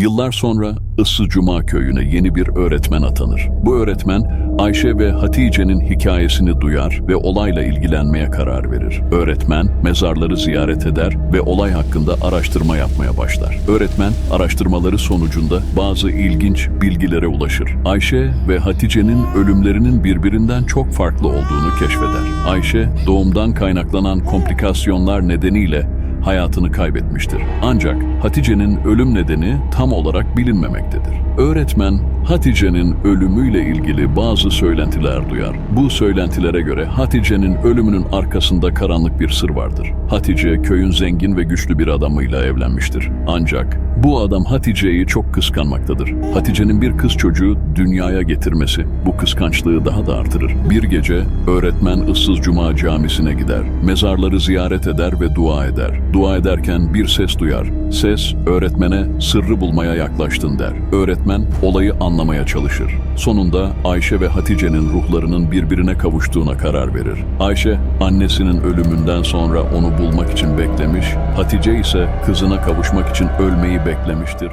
Yıllar sonra Issız Cuma köyüne yeni bir öğretmen atanır. Bu öğretmen Ayşe ve Hatice'nin hikayesini duyar ve olayla ilgilenmeye karar verir. Öğretmen mezarları ziyaret eder ve olay hakkında araştırma yapmaya başlar. Öğretmen araştırmaları sonucunda bazı ilginç bilgilere ulaşır. Ayşe ve Hatice'nin ölümlerinin birbirinden çok farklı olduğunu keşfeder. Ayşe doğumdan kaynaklanan komplikasyonlar nedeniyle hayatını kaybetmiştir. Ancak Hatice'nin ölüm nedeni tam olarak bilinmemektedir. Öğretmen Hatice'nin ölümüyle ilgili bazı söylentiler duyar. Bu söylentilere göre Hatice'nin ölümünün arkasında karanlık bir sır vardır. Hatice köyün zengin ve güçlü bir adamıyla evlenmiştir. Ancak bu adam Hatice'yi çok kıskanmaktadır. Hatice'nin bir kız çocuğu dünyaya getirmesi bu kıskançlığı daha da artırır. Bir gece öğretmen Issız Cuma camisine gider. Mezarları ziyaret eder ve dua eder. Dua ederken bir ses duyar. Ses öğretmene sırrı bulmaya yaklaştın der. Öğretmen olayı anlamaya çalışır. Sonunda Ayşe ve Hatice'nin ruhlarının birbirine kavuştuğuna karar verir. Ayşe annesinin ölümünden sonra onu bulmak için beklemiş, Hatice ise kızına kavuşmak için ölmeyi beklemiştir.